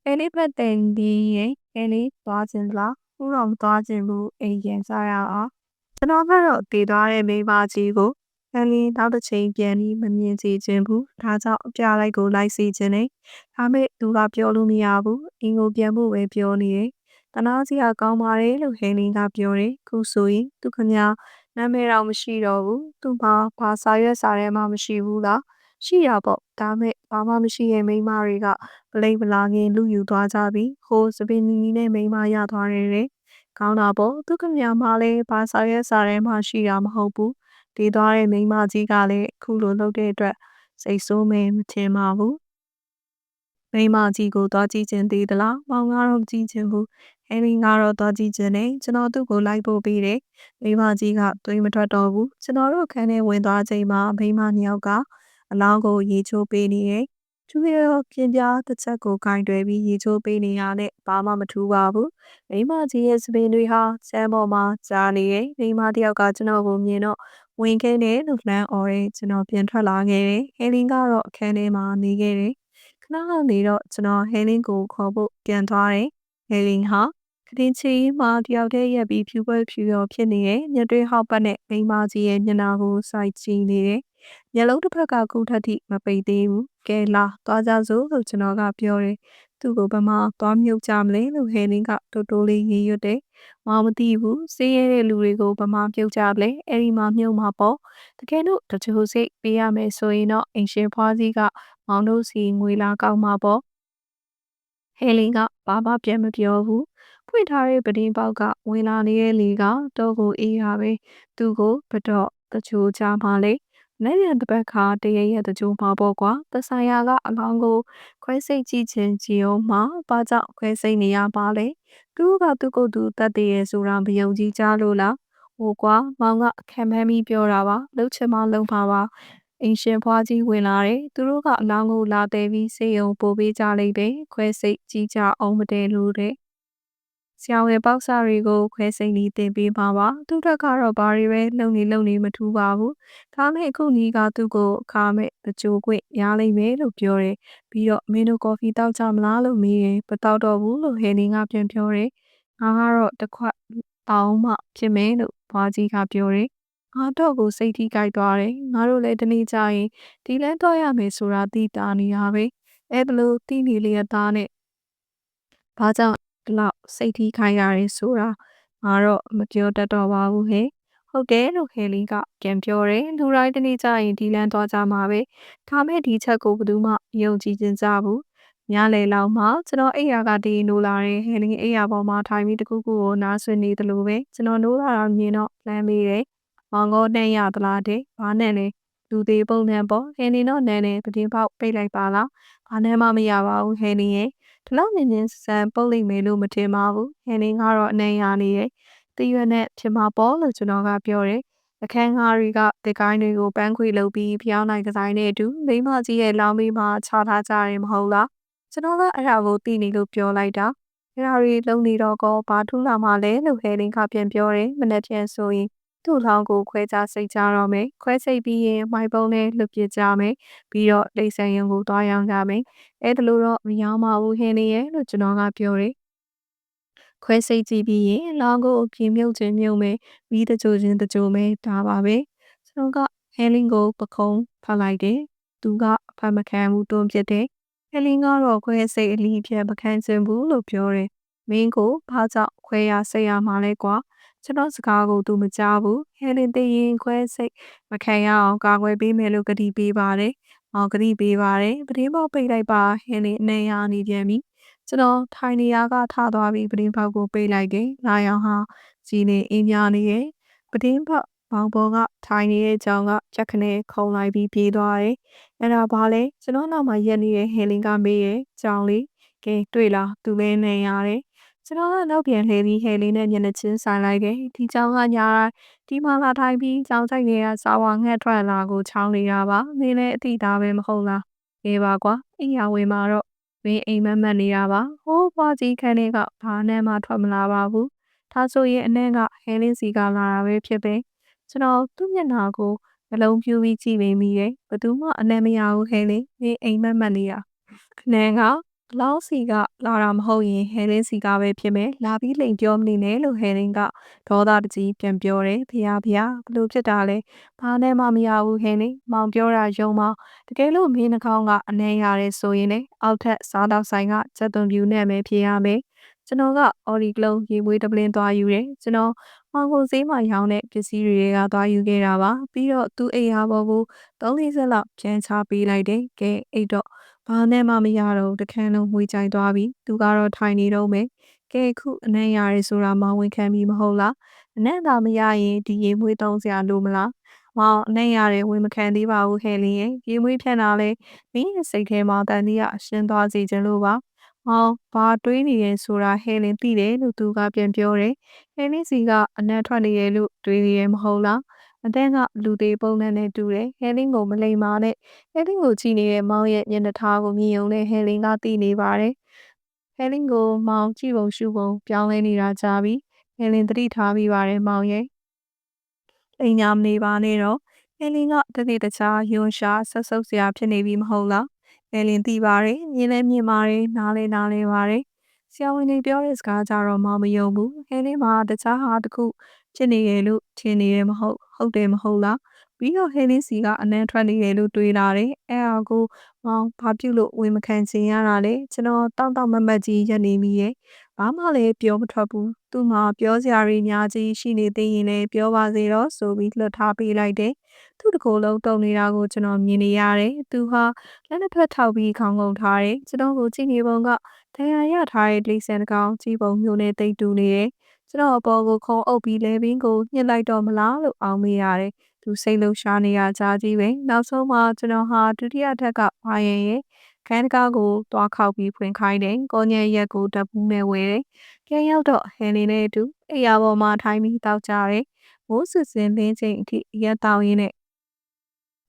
အဲလေးဖက်တင်ဒီရဲ့အဲလေးသွားခြင်းလားဘူးတော့မသွားခြင်းဘူးအိမ်ပြန်စားရအောင်ကျွန်တော်ကတော့တည်သွားတဲ့မိန်းမကြီးကိုအဲလေးနောက်တစ်ချိန်ပြန်ပြီးမမြင်စီခြင်းဘူးဒါကြောင့်အပြလိုက်ကိုလိုက်စီခြင်းနဲ့ဒါမဲ့သူကပြောလို့မရဘူးအင်ကိုပြန်ဖို့ပဲပြောနေတယ် တနာစီကကောင်းပါတယ်လို့ဟေလင်းကပြောတယ်ခုဆိုရင်သူခမနာမည်တော့မရှိတော့ဘူးသူမှာဘာစာရွက်စာထဲမှာမရှိဘူးလားရှိရပေါ့ဒါမဲ့ဘာမှမရှိရဲ့မိန်းမတွေကပလိန်ပလာငင်လူယူသွားကြပြီဟိုစပင်နီနီနဲ့မိန်းမရသွားတယ်တဲ့ကောင်းတာပေါ့သူခမရမလည်းဘာစာရဲစာထဲမှာရှိတာမဟုတ်ဘူးဒီသွားတဲ့မိန်းမကြီးကလည်းခုလိုလုပ်တဲ့အတွက်စိတ်ဆိုးမဲမထင်ပါဘူးမိန်းမကြီးကိုသွားကြည့်ခြင်းသေးသလားမောင်ကတော့ကြည့်ခြင်းဘူး ဟဲလီကတော့သွားကြည့်ခြင်းနဲ့ကျွန်တော်သူ့ကိုလိုက်ဖို့ပြီးတယ်မိန်းမကြီးကသွေးမထွက်တော့ဘူးကျွန်တော်တို့ခန်းထဲဝင်သွားချိန်မှာမိန်းမနှစ်ယောက်ကအလောင်းကိုရေချိုးပေးနေတယ်။သူရောပြင်းပြတစ်ချက်ကိုဂိုင်တွယ်ပြီးရေချိုးပေးနေရတဲ့ဘာမှမထူးပါဘူး။မိမကြီးရဲ့စပင်တွေဟာဆမ်းပေါ်မှာကြားနေရဲ့မိမတယောက်ကကျွန်တော်ကိုမြင်တော့ဝင်ခဲ့တယ်လို့လမ်းအော်ရဲကျွန်တော်ပြန်ထွက်လာခဲ့တယ်။ဟဲလင်းကတော့အခန်းထဲမှာနေခဲ့တယ်။ခဏနေတော့ကျွန်တော်ဟဲလင်းကိုခေါ်ဖို့ပြန်သွားတယ်။ဟဲလင်းဟာ ကတင်ချီမှာတယောက်တည်းရက်ပြီးဖြူပွဲဖြူရောဖြစ်နေရဲ့ညတွေးဟောက်ပတ်နဲ့မိမကြီးရဲ့မျက်နှာကိုစိုက်ကြည့်နေတယ်မျက်လုံးတစ်ဖက်ကခုထက်ထိမပိတ်သေးဘူးကဲလာသွားကြစို့လို့ကျွန်တော်ကပြောတယ်သူ့ကိုဘမသွားမြုပ်ကြမလဲလို့ဟဲလင်းကတိုးတိုးလေးရေရွတ်တယ်မမသိဘူးစေးရတဲ့လူတွေကိုဘမပြုတ်ကြပလဲအဲ့ဒီမှာမြုပ်မှာပေါ့တကယ်လို့တချို့စိတ်ပေးရမယ်ဆိုရင်တော့အင်ရှင်ဖွားစည်းကမောင်တို့စီငွေလာကောက်မှာပေါ့ဟဲလင်းကဘာမှပြန်မပြောဘူး ဖွင့်ထားတဲ့ပဒင်းပေါက်ကဝင်လာနေတဲ့လေကတော့ကိုအေးရပဲသူ့ကိုဘတော့တချို့ကြမှာလေလက်ရံတစ်ပတ်ခါတရရဲ့တကြိုးမှာပေါ့ကွာတဆိုင်ရာကအလောင်းကိုခွဲစိတ်ကြည့်ခြင်းကြည်အောင်မှာဘာကြောင့်ခွဲစိတ်နေရပါလဲသူကသူ့ကိုယ်သူတတ်တည်ရဲ့ဆိုတာမယုံကြည်ကြလို့လားဟိုကွာမောင်ကခံမမ်းပြီးပြောတာပါလှုပ်ချင်မှလှုပ်ပါပါအင်ရှင်ဖွားကြီးဝင်လာတယ်သူတို့ကအလောင်းကိုလာတဲပြီးစေယုံပို့ပေးကြလိုက်ပဲခွဲစိတ်ကြည့်ကြအောင်မတဲလို့တဲ့ ဆရာဝန်ပေါက်စာတွေကိုခွဲစိတ်နေတင်ပေးပါပါသူတက်ကတော့ဘာတွေပဲလုံနေလုံနေမထူးပါဘူးဒါမဲ့အခုနီးကသူ့ကိုအခါမဲ့တကြိုခွင့်ရလိမ့်မယ်လို့ပြောတယ်ပြီးတော့မင်းတို့ကော်ဖီတောက်ကြမလားလို့မေးရင်မတောက်တော့ဘူးလို့ဟယ်လင်းကပြန်ပြောတယ်ငါကတော့တစ်ခွက်တောင်းမှဖြစ်မယ်လို့ဘွားကြီးကပြောတယ်ငါတော့ကိုစိတ်ထိကြိုက်သွားတယ်ငါတို့လည်းတနေ့ကျရင်ဒီလန်းတော့ရမယ်ဆိုတာသိတာနေရပဲအဲ့ဘလို့တိနေလျက်သားနဲ့ဘာကြောင့် ဒီလောက်စိတ်ထိခိုက်ရတယ်ဆိုတာငါတော့မပြောတတ်တော့ပါဘူးဟဲ့ဟုတ်တယ်လို့ဟယ်လီကပြန်ပြောတယ်လူတိုင်းတနေ့ကျရင်ဒီလန်သွားကြမှာပဲဒါမဲ့ဒီချက်ကိုဘယ်သူမှယုံကြည်ခြင်းကြဘူးညလေလောက်မှကျွန်တော်အိယာကတည်နိုးလာတယ်ဟယ်လီအိယာပေါ်မှာထိုင်ပြီးတခုခုကိုနားဆွနေတယ်လို့ပဲကျွန်တော်နိုးလာတာမြင်တော့လမ်းမေးတယ်မောင်ကောနှဲ့ရသလားတဲ့ဘာနဲ့လဲလူလူသေးပုံနှံပေါ်ဟယ်လင်တော့နန်းနဲ့ပတင်းပေါက်ပိတ်လိုက်ပါလားဘာနဲ့မှမရပါဘူးဟယ်လင်ရဲ့ဒီ လောက်မြင်မြင်ဆန်ပုတ်လိမ့်မယ်လို့မထင်ပါဘူးဟယ်လင်ကတော့အနေရနေရဲ့တရွက်နဲ့ဖြစ်မှာပေါ့လို့ကျွန်တော်ကပြောတယ်အခန်းကားတွေကတကိုင်းတွေကိုပန်းခွေလုပ်ပြီးဖျောင်းနိုင်ကစားနဲ့အတူမိမကြီးရဲ့လောင်းပြီးမှခြားထားကြတယ်မဟုတ်လားကျွန်တော်ကအဲ့ဒါကိုသိနေလို့ပြောလိုက်တာအဲ့ဒါတွေလုံနေတော့ကောဘာထူးလာမှလဲလို့ဟဲလင်းကပြန်ပြောတယ်မနေ့ပြန်ဆိုရင် သူ့လောင်းကိုခွဲခြားစိတ်ကြတော့မယ်ခွဲစိတ်ပြီးရင်မိုက်ပုံးနဲ့လွတ်ပြကြမယ်ပြီးတော့လိမ့်ဆန်ရုံကိုသွားရောင်းကြမယ်အဲ့ဒါလို့တော့မရောင်းပါဘူးဟင်းနေရဲ့လို့ကျွန်တော်ကပြောတယ်ခွဲစိတ်ကြည့်ပြီးရင်လောင်းကိုပြင်မြုပ်ခြင်းမြုပ်မယ်ပြီးတကြိုချင်းတကြိုမယ်ဒါပါပဲကျွန်တော်ကဟဲလင်းကိုပခုံးဖတ်လိုက်တယ်သူကအဖတ်မခံဘူးတွန်းပြတယ်ဟဲလင်းကတော့ခွဲစိတ်အလီဖြတ်မခံစင်ဘူးလို့ပြောတယ်မင်းကိုဘာကြောင့်ခွဲရစိတ်ရမှာလဲကွာ ကျွန်တော်စကားကိုသူမကြားဘူးဟဲလင်သိရင်ခွဲစိတ်မခံရအောင်ကာကွယ်ပေးမယ်လို့ကတိပေးပါတယ်။အောင်ကတိပေးပါတယ်။ပတင်းပေါက်ပိတ်လိုက်ပါဟဲလင်အနေရနေပြန်ပြီ။ကျွန်တော်ထိုင်နေရကထသွားပြီးပတင်းပေါက်ကိုပိတ်လိုက်တယ်။လာရောင်ဟာစီနေအင်းများနေရဲ့ပတင်းပေါက်မောင်ပေါ်ကထိုင်နေတဲ့ကြောင်ကချက်ခနဲ့ခုံလိုက်ပြီးပြေးသွားတယ်။အဲ့ဒါဘာလဲကျွန်တော်နောက်မှာရက်နေတဲ့ဟဲလင်ကမေးရဲ့ကြောင်လေးကဲတွေ့လားသူလည်းနေရတယ် ကျွန်တော်ကနောက်ပြန်လှည့်ပြီးဟဲလေးနဲ့မျက်နှာချင်းဆိုင်လိုက်တယ်။ဒီကြောင်ကညာဒီမှာလာထိုင်ပြီးကြောင်ဆိုင်တွေကစာဝါငှက်ထွက်လာကိုချောင်းနေတာပါ။မင်းလည်းအတိသားပဲမဟုတ်လား။အေးပါကွာ။အိယာဝင်မှာတော့မင်းအိမ်မက်မက်နေတာပါ။ဟိုးဘွားကြီးခန်းတွေကဘာနဲ့မှထွက်မလာပါဘူး။ဒါဆိုရင်အနက်ကဟဲလင်းစီကလာတာပဲဖြစ်ပဲ။ကျွန်တော်သူ့မျက်နှာကိုနှလုံးပြူပြီးကြည့်နေမိတယ်။ဘသူမှအနက်မရဘူးဟဲလင်း။မင်းအိမ်မက်မက်နေတာ။ခနန်းက လောင်းစီကလာတာမဟုတ်ရင်ဟဲလင်းစီကပဲဖြစ်မယ်လာပြီးလိန်ပြောမနေနဲ့လို့ဟဲလင်းကဒေါသတကြီးပြန်ပြောတယ်ဖះဖះဘလို့ဖြစ်တာလဲဘာနဲ့မှမရဘူးဟဲလင်းမောင်ပြောတာယုံမောင်တကယ်လို့မင်းနှကောင်းကအနှဲရတယ်ဆိုရင်လေအောက်ထက်စားတော့ဆိုင်ကစက်သွန်ပြူနဲ့ပဲဖြစ်ရမယ်ကျွန်တော်ကအော်ဒီကလုံးရေမွေးတပလင်းသွားယူတယ်ကျွန်တော်မောင်ကိုဈေးမှာရောင်းတဲ့ပစ္စည်းတွေကသွားယူခဲ့တာပါပြီးတော့သူ့အိမ်ဟာဘောကို၃-၄ဆက်လောက်ပြန်ချပေးလိုက်တယ်ကဲအိတ်တော့ ဘာနဲ့မှမရတော့တခန်းလုံးငွေကြိုင်သွားပြီသူကတော့ထိုင်နေတော့မယ်ကဲခုအနံ့ရတယ်ဆိုတာမဝန်ခံပြီးမဟုတ်လားအနံ့သာမရရင်ဒီရေမွေးသုံးစရာလိုမလားမောင်အနံ့ရတယ်ဝင်မခံသေးပါဘူးဟဲ့လင်းရဲ့ရေမွေးဖြန့်တာလဲမင်းရဲ့စိတ်ထဲမှာတန်တရားရှင်းသွားစေခြင်းလို့ပါမောင်ဘာတွေးနေရဲဆိုတာဟဲလင်သိတယ်လို့သူကပြန်ပြောတယ်ဟဲလင်းစီကအနံ့ထွက်နေရဲလို့တွေးနေရဲမဟုတ်လား အသက်ကလူသေးပုံနဲ့နဲ့တူတယ်ဟဲလင်းကိုမလိမ္မာနဲ့ဟဲလင်းကိုကြည့်နေတဲ့မောင်ရဲ့မျက်နှာထားကိုမြင်ုံနဲ့ဟဲလင်းကသိနေပါတယ်ဟဲလင်းကိုမောင်ကြည့်ပုံရှုပုံပြောင်းလဲနေတာကြားပြီးဟဲလင်းသတိထားပြီးပါတယ်မောင်ရဲ့အိမ်ညာမနေပါနဲ့တော့ဟဲလင်းကတနေ့တခြားယွန်ရှာဆက်ဆုပ်စရာဖြစ်နေပြီမဟုတ်လားဟဲလင်းသိပါတယ်မြင်လဲမြင်ပါတယ်နားလဲနားလဲပါတယ်ဆရာဝန်တွေပြောတဲ့စကားကြတော့မောင်မယုံဘူးဟဲလင်းမှာတခြားဟာတခု ဖြစ်နေရလို့ထင်နေရမဟုတ်ဟုတ်တယ်မဟုတ်လားပြီးတော့ဟဲလင်းစီကအနံထွက်နေတယ်လို့တွေးလာတယ်အဲအကိုမောင်ဘာပြုလို့ဝင်မခံချင်ရတာလဲကျွန်တော်တောက်တောက်မတ်မတ်ကြီးရက်နေမိရဲ့ဘာမှလည်းပြောမထွက်ဘူးသူ့မှာပြောစရာတွေအများကြီးရှိနေသေးရင်လည်းပြောပါစေတော့ဆိုပြီးလွှတ်ထားပေးလိုက်တယ်သူ့တကိုယ်လုံးတုံနေတာကိုကျွန်တော်မြင်နေရတယ်သူဟာလက်နှစ်ဖက်ထောက်ပြီးခေါင်းငုံထားတယ်ကျွန်တော်ကိုကြည့်နေပုံကတရားရထားတဲ့လိမ့်ဆန်တကောင်ကြီးပုံမျိုးနဲ့တိတ်တူနေတယ် ကျွန်တော်အပေါ်ကိုခုံအုပ်ပြီးလဲဘင်းကိုညှစ်လိုက်တော့မလားလို့အောင်းမိရတယ်။သူစိတ်လှုပ်ရှားနေရကြားကြီးပဲ။နောက်ဆုံးမှကျွန်တော်ဟာဒုတိယထက်ကဝိုင်းရင်ရဲ့ခန်းတကားကိုတွားခောက်ပြီးဖွင့်ခိုင်းတယ်။ကိုညံရက်ကိုတပူးနဲ့ဝဲတယ်။ကျန်ရောက်တော့ဟန်နေနဲ့အတူအိယာပေါ်မှာထိုင်ပြီးတောက်ကြတယ်။မိုးစစ်စင်သင်းချိန်အထိရက်တောင်းရင်းနဲ့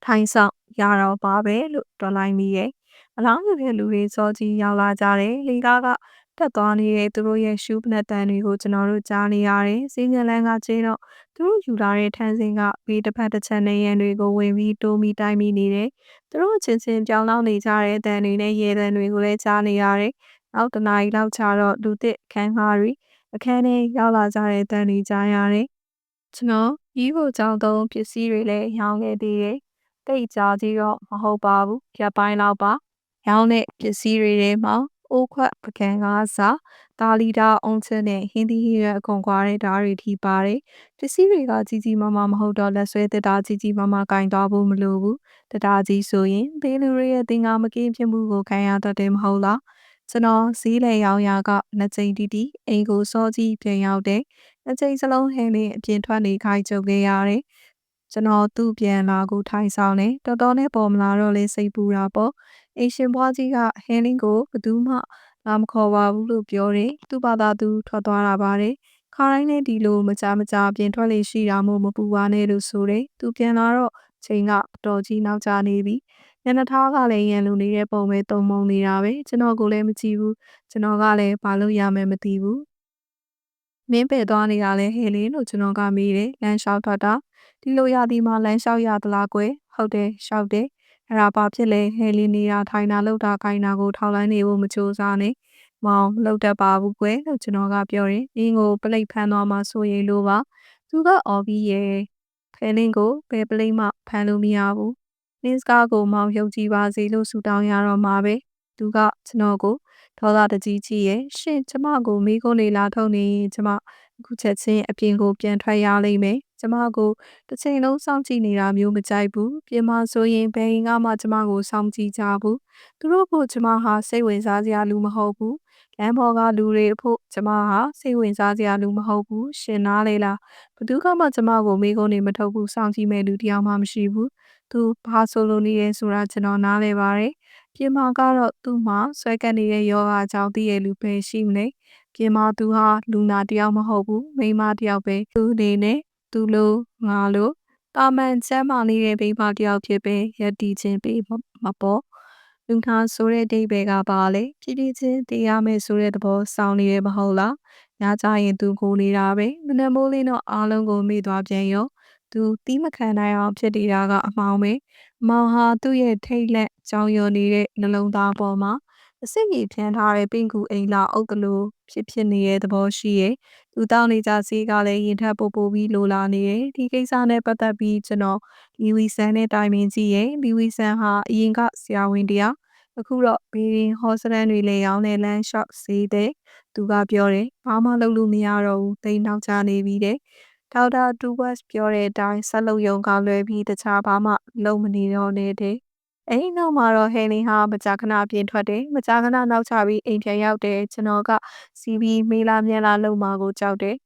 ထိုင်ဆောင်ရတော့ပါပဲလို့တော်လိုက်မိရဲ့။အလောင်းရတဲ့လူတွေစောကြီးရောက်လာကြတယ်။လီကားက တက်သွားနေတဲ့သူတို့ရဲ့ရှူးပနက်တန်တွေကိုကျွန်တော်တို့ကြားနေရတယ်။စီးငလန်းကကျင်းတော့သူတို့ယူလာတဲ့ထန်းစင်ကဘေးတစ်ဖက်တစ်ချက်နေရန်တွေကိုဝင်ပြီးတိုးမိတိုင်းမိနေတယ်။သူတို့ချင်းချင်းပြောင်းလောင်းနေကြတဲ့အတန်တွေနဲ့ရေတန်တွေကိုလည်းကြားနေရတယ်။နောက်တနားရီလောက်ကြာတော့လူသစ်ခန်းကားတွေအခန်းထဲရောက်လာကြတဲ့တန်တွေကြားရတယ်။ကျွန်တော်ရီးဖို့ကြောင်းသုံးပစ္စည်းတွေလည်းရောင်းခဲ့သေးတယ်။တိတ်ကြားကြီးတော့မဟုတ်ပါဘူး။ရပ်ပိုင်းလောက်ပါ။ရောင်းတဲ့ပစ္စည်းတွေထဲမှာ အိုးခွက်ပကံကားစာတာလီတာအုံးချင်းနဲ့ဟင်းသီးဟင်းရွက်အကုန်ကွာတဲ့ဓာတ်တွေထိပါတယ်ပစ္စည်းတွေကကြီးကြီးမားမားမဟုတ်တော့လက်ဆွဲတက်တာကြီးကြီးမားမားကင်သွားဖို့မလိုဘူးတတာကြီးဆိုရင်ဘေးလူတွေရဲ့တင်ငါမကင်းဖြစ်မှုကိုခံရတတ်တယ်မဟုတ်လားကျွန်တော်ဈေးလေရောင်ရာကနှစ်ကြိမ်တီတီအိမ်ကိုစောကြီးပြန်ရောက်တယ်နှစ်ကြိမ်စလုံးဟင်းလေးအပြင်ထွက်နေခိုင်းကြုံခဲ့ရတယ်ကျွန်တော်သူ့ပြန်လာကိုထိုင်ဆောင်နေတော်တော်နဲ့ပေါ်မလာတော့လေစိတ်ပူတာပေါ့ အိမ်ရှင်ဘွားကြီးကဟင်းလင်းကိုဘယ်သူမှလာမခေါ်ပါဘူးလို့ပြောတယ်သူ့ဘာသာသူထွက်သွားတာပါတယ်ခါတိုင်းနဲ့ဒီလိုမကြမကြပြင်ထွက်လေရှိတာမို့မပူပါနဲ့လို့ဆိုတယ်သူပြန်လာတော့ချိန်ကတော်ကြီးနောက်ကျနေပြီညနေထားကလည်းရန်လူနေတဲ့ပုံပဲတုံမုံနေတာပဲကျွန်တော်ကိုလည်းမကြည့်ဘူးကျွန်တော်ကလည်းဘာလို့ရမယ်မသိဘူးမင်းပဲသွားနေတာလဲဟဲ့လေလို့ကျွန်တော်ကမေးတယ်လမ်းလျှောက်ထွက်တာဒီလိုရသည်မှာလမ်းလျှောက်ရသလားကွယ်ဟုတ်တယ်လျှောက်တယ် အဲ့ဒါဘာဖြစ်လဲဟဲလီနေတာထိုင်တာလောက်တာခိုင်းတာကိုထောက်လိုင်းနေဖို့မကြိုးစားနဲ့မောင်လောက်တတ်ပါဘူးကွယ်လို့ကျွန်တော်ကပြောရင်အင်းကိုပလိတ်ဖမ်းသွားမှဆိုရင်လို့ပါသူကအော်ပြီးရဲ့ဖဲလင်းကိုဘယ်ပလိတ်မှဖမ်းလို့မရဘူးနင်းစကားကိုမောင်ယုံကြည်ပါစေလို့ဆုတောင်းရတော့မှာပဲသူကကျွန်တော်ကိုဒေါသတကြီးကြီးရဲ့ရှင်ကျမကိုမိကုန်းနေလာထုတ်နေရင်ကျမအခုချက်ချင်းအပြင်ကိုပြန်ထွက်ရလိမ့်မယ် ကျမကိုတစ်ချိန်လုံးစောင့်ကြည့်နေတာမျိုးမကြိုက်ဘူးပြင်မာဆိုရင်ဘယ်ရင်ကမှကျမကိုစောင့်ကြည့်ကြဘူးသူတို့ဖို့ကျမဟာစိတ်ဝင်စားစရာလူမဟုတ်ဘူးလမ်းပေါ်ကလူတွေဖို့ကျမဟာစိတ်ဝင်စားစရာလူမဟုတ်ဘူးရှင်နားလေလားဘသူကမှကျမကိုမိကုန်းနေမထုတ်ဘူးစောင့်ကြည့်မဲ့လူတယောက်မှမရှိဘူးသူဘာဆိုလိုနေရဲဆိုတာကျွန်တော်နားလဲပါတယ်ပြင်မာကတော့သူ့မှာဆွဲကပ်နေတဲ့ယောဂအကြောင်းသိရလူပဲရှိမလဲပြင်မာသူဟာလူနာတယောက်မဟုတ်ဘူးမိန်းမတယောက်ပဲသူအနေနဲ့ သူလိုငါလိုတာမန်ချမ်းမာနေတဲ့မိန်းမတယောက်ဖြစ်ပဲရည်တည်ခြင်းပေးမပေါ်လူနာဆိုတဲ့ဒိဗေကပါလေဖြည်းဖြည်းချင်းတရားမယ်ဆိုတဲ့သဘောစောင်းနေရမဟုတ်လားညကြရင်သူကိုနေတာပဲမနက်မိုးလေးတော့အားလုံးကိုမေ့သွားပြန်ရောသူတီးမခံနိုင်အောင်ဖြစ်နေတာကအမှောင်ပဲမောင်ဟာသူ့ရဲ့ထိတ်လက်ကြောင်ရွံနေတဲ့နှလုံးသားပေါ်မှာ အစစ်ကြီးဖြန်းထားတဲ့ပင်ကူအိမ်လာအုပ်ကလေးဖြစ်ဖြစ်နေတဲ့သဘောရှိရဲ့သူတောင်းနေကြစီးကလည်းရင်ထပ်ပို့ပို့ပြီးလိုလာနေတယ်ဒီကိစ္စနဲ့ပတ်သက်ပြီးကျွန်တော်လီဝီဆန်နဲ့တိုင်ပင်ကြည့်ရဲ့လီဝီဆန်ဟာအရင်ကဆရာဝန်တရားအခုတော့ဘီရင်ဟော့စတန်တွေလည်းရောင်းတဲ့လမ်းလျှောက်စေးတဲ့သူကပြောတယ်ဘာမှလုပ်လို့မရတော့ဘူးတိတ်နောက်ကျနေပြီတဲ့ဒေါက်တာတူဝက်ပြောတဲ့အတိုင်းဆက်လုပ်ရုံကလွယ်ပြီးတခြားဘာမှလုပ်မနေတော့တဲ့ အဲ့နောက်မှာတော့ဟယ်လင်ဟာ မကြာခဏပြင်ထွက်တယ် မကြာခဏနောက်ချပြီး အိမ်ပြန်ရောက်တယ် ကျွန်တော်က စီးပြီးမေးလာမြန်လာလုံမာကို ကြောက်တယ်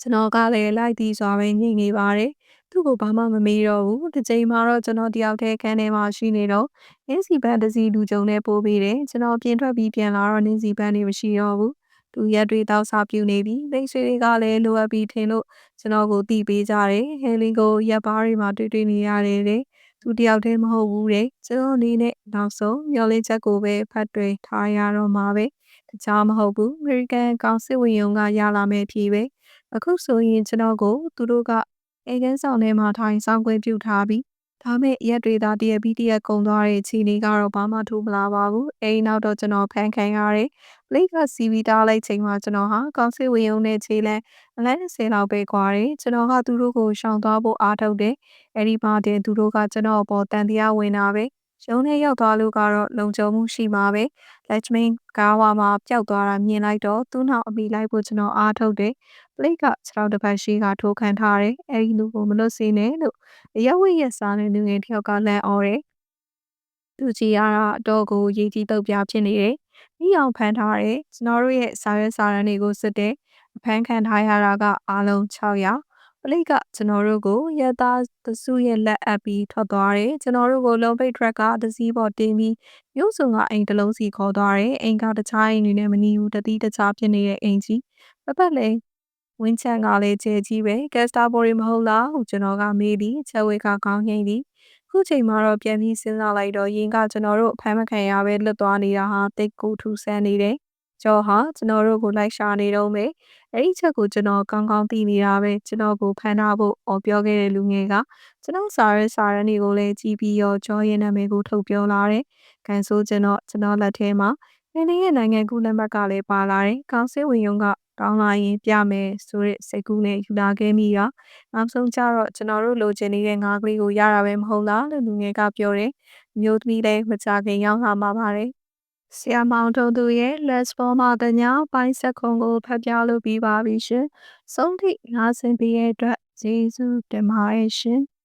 ကျွန်တော်ကလည်း လိုက်ပြီးစွာပဲညှိနေပါတယ် သူ့ကို ဘာမှမမေးတော့ဘူးဒီချိန်မှာတော့ ကျွန်တော်တယောက်တည်းခန်းထဲမှာ ရှိနေတော့နင်းစီပန်းတစ်စီလူကြုံနဲ့ပို့ပေးတယ် ကျွန်တော်ပြင်ထွက်ပြီး ပြန်လာတော့နင်းစီပန်းတွေ မရှိတော့ဘူး သူရက်တွေတောက်စားပြူနေပြီ မိတ်ဆွေတွေကလည်း လိုအပ်ပြီးထင်လို့ ကျွန်တော်ကိုတီးပေးကြတယ်ဟယ်လင်ကို ရက်ပါးတွေမှာ တွေ့တွေ့နေရတယ်တဲ့ သူတယောက်တည်းမဟုတ်ဘူးတဲ့ကျွန်တော်အနေနဲ့နောက်ဆုံးမျော်လင့်ချက်ကိုပဲဖတ်တွေထားရတော့မှာပဲတခြားမဟုတ်ဘူးအမေရိကန်ကောင်စစ်ဝင်ရုံကရလာမယ့်ဖြေပဲအခုဆိုရင်ကျွန်တော်ကို သူတို့ကအေကန်းဆောင်ထဲမှာထိုင်ဆောင်ခွင့်ပြုထားပြီး ဒါမဲ့ရက်တွေသာတရက်ပြီးတရက်ကုံသွားတဲ့ခြေနေကတော့ဘာမှထူးမလာပါဘူးအဲဒီနောက်တော့ကျွန်တော်ဖန်ခံရတယ်ပလိတ်ကစီဗီတားလိုက်ချိန်မှာကျွန်တော်ဟာကောင်စစ်ဝင်ရုံနဲ့ခြေလန်းအလန်း20လောက်ပဲကွာတယ်ကျွန်တော်ကသူတို့ကိုရှောင်သွားဖို့အားထုတ်တယ်အဲဒီမှာတင်သူတို့ကကျွန်တော်အပေါ်တန်တရားဝင်တာပဲရုံးထဲရောက်သွားလို့ကတော့လုံခြုံမှုရှိမှာပဲလက်ချမင်းကားဝါမှာပျောက်သွားတာမြင်လိုက်တော့သူ့နောက်အမိလိုက်ဖို့ကျွန်တော်အားထုတ်တယ်ပလိတ်ကခြေထောက်တစ်ဖက်ရှိကထိုးခံထားတယ်အဲဒီလူကိုမလွတ်စေနဲ့လို့ အရက်ဝိရက်စားတဲ့လူငယ်တစ်ယောက်ကလန့်အော်တယ်သူကြီးရတာအတော့ကိုရေးကြီးတုပ်ပြဖြစ်နေတယ်မိအောင်ဖမ်းထားတယ်ကျွန်တော်တို့ရဲ့စာရွက်စာတမ်းတွေကိုစစ်တယ်အဖမ်းခံထားရတာကအားလုံး600ပလိတ်ကကျွန်တော်တို့ကိုရသားသစုရဲ့လက်အပ်ပြီးထွက်သွားတယ်ကျွန်တော်တို့ကိုလုံပိတ်ထရက်ကတစည်းပေါ်တင်ပြီးမြို့စုံကအိမ်တစ်လုံးစီခေါ်သွားတယ်အိမ်ကတခြားအိမ်တွေနဲ့မနီဘူးတတိတခြားဖြစ်နေတဲ့အိမ်ကြီးပပတ်လေ ဝင်းချန်ကလည်းကျဲကြီးပဲဂက်စတာဘော်ရီမဟုတ်လားဟုကျွန်တော်ကမေးပြီးချက်ဝဲကကောင်းငိမ့်သည်ခုချိန်မှာတော့ပြန်ပြီးစဉ်းစားလိုက်တော့ရင်ကကျွန်တော်တို့အဖမ်းမခံရပဲလွတ်သွားနေတာဟာတိတ်ကိုထူဆန်းနေတယ်ကျော်ဟာကျွန်တော်တို့ကိုလိုက်ရှာနေတော့မယ်အဲ့ဒီချက်ကိုကျွန်တော်ကောင်းကောင်းသိနေတာပဲကျွန်တော်ကိုဖမ်းထားဖို့အော်ပြောခဲ့တဲ့လူငယ်ကကျွန်တော်စာရဲစာရန်တွေကိုလည်းကြည့်ပြီးရောကျော်ရဲ့နာမည်ကိုထုတ်ပြောလာတယ်။ကန်ဆိုကျွန်တော်ကျွန်တော်လက်ထဲမှာနေရဲ့နိုင်ငံကူးလက်မှတ်ကလည်းပါလာတယ်။ကောင်စစ်ဝင်ရုံက တောင်းလာရင်ပြမယ်ဆိုတဲ့စိတ်ကူးနဲ့ယူလာခဲ့မိတာ။နောက်ဆုံးကျတော့ကျွန်တော်တို့လိုချင်နေတဲ့ငါးကလေးကိုရတာပဲမဟုတ်လားလို့လူငယ်ကပြောတယ်။မျိုးသမီးလည်းမကြခင်ရောက်လာမှာပါတယ်။ဆရာမောင်တို့သူရဲ့ Let's Fall မှာတညာပိုင်းဆက်ခုံကိုဖတ်ပြလို့ပြီးပါပြီရှင်။ဆုံးထိနားဆင်ပေးတဲ့အတွက်ကျေးဇူးတင်ပါတယ်ရှင်။